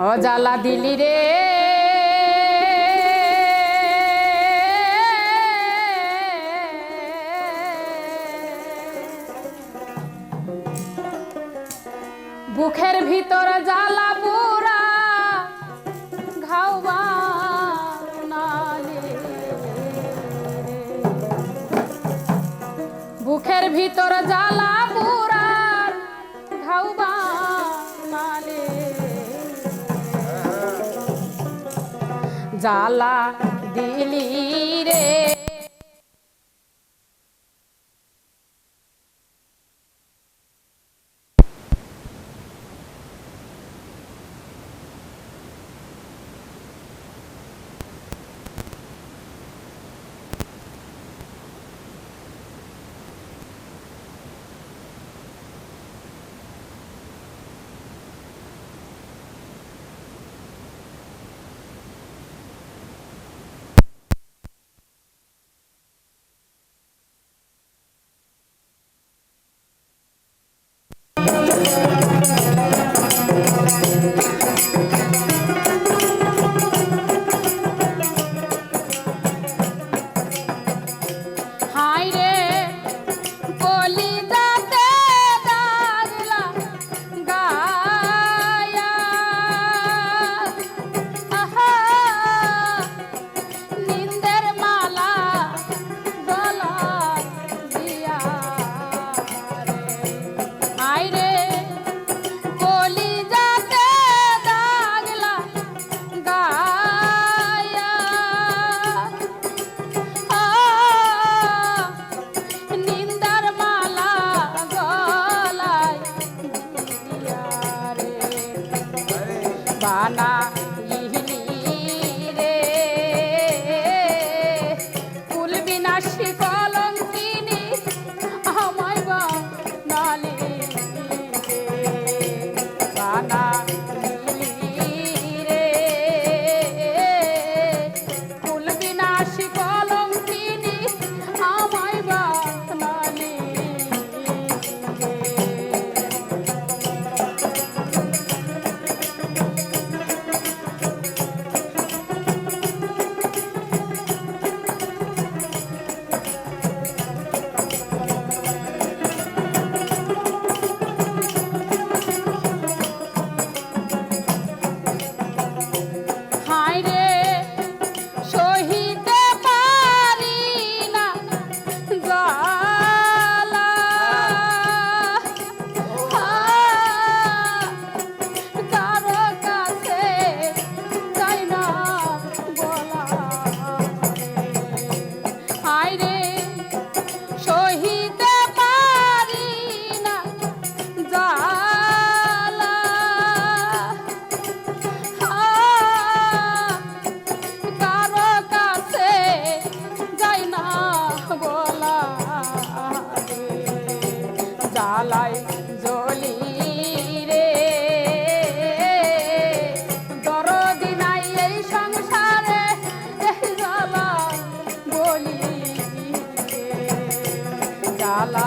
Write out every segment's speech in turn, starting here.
অজালা দিলি রে। বুকের ভিতর জ্বালা পুরা ঘাওবা বুকের ভিতর জ্বালা জালা দিলি রে। বানা জ্বালা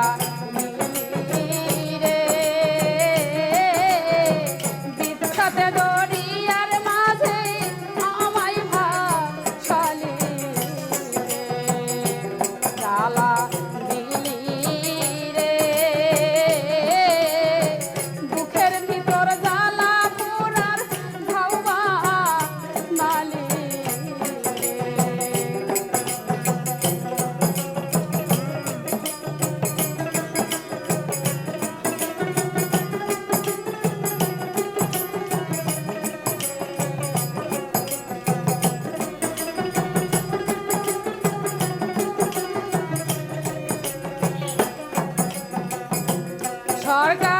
Jorge.